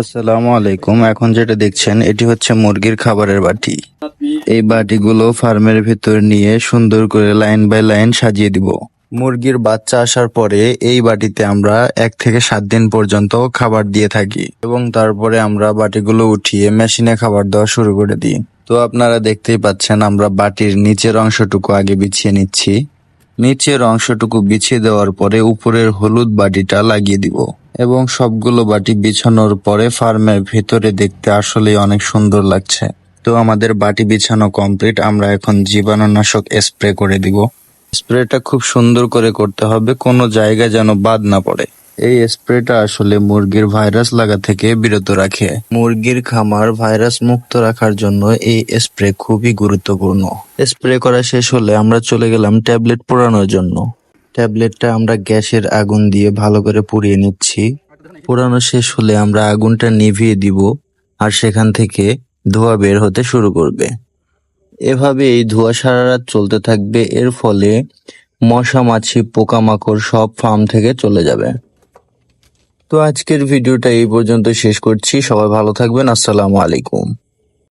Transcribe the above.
আসসালামু আলাইকুম। এখন যেটা দেখছেন, এটি হচ্ছে মুরগির খাবারের বাটি। এই বাটিগুলো ফার্মের ভিতর নিয়ে সুন্দর করে লাইন বাই লাইন সাজিয়ে দিব। মুরগির বাচ্চা আসার পরে এই বাটিতে আমরা এক থেকে সাত দিন পর্যন্ত খাবার দিয়ে থাকি এবং তারপরে আমরা বাটিগুলো উঠিয়ে মেশিনে খাবার দেওয়া শুরু করে দিই। তো আপনারা দেখতেই পাচ্ছেন, আমরা বাটির নিচের অংশটুকু আগে বিছিয়ে নিচ্ছি। নিচের অংশটুকু বিছিয়ে দেওয়ার পরে উপরের হলুদ বাটিটা লাগিয়ে দিব। এবং সবগুলো বাটি বিছানোর পরে ফার্মের ভেতরে দেখতে আসলে অনেক সুন্দর লাগছে। তো আমাদের বাটি বিছানো কমপ্লিট, আমরা এখন জীবাণুনাশক স্প্রে করে দিব। স্প্রেটা খুব সুন্দর করে করতে হবে, কোনো জায়গা যেন বাদ না পড়ে। এই স্প্রেটা আসলে মুরগির ভাইরাস লাগা থেকে বিরত রাখে। মুরগির খামার ভাইরাস মুক্ত রাখার জন্য এই স্প্রে খুবই গুরুত্বপূর্ণ। স্প্রে করা শেষ হলে আমরা চলে গেলাম ট্যাবলেট পোড়ানোর জন্য। ট্যাবলেটটা আমরা গ্যাসের আগুন দিয়ে ভালো করে পুড়িয়ে নিচ্ছি। পোড়ানো শেষ হলে আমরা আগুনটা নিভিয়ে দিব আর সেখান থেকে ধোঁয়া বের হতে শুরু করবে। এভাবে এই ধোঁয়া সারা রাত চলতে থাকবে, এর ফলে মশা, মাছি, পোকামাকড় সব ফার্ম থেকে চলে যাবে। তো আজকের ভিডিওটা এই পর্যন্ত শেষ করছি। সবাই ভালো থাকবেন। আসসালামু আলাইকুম।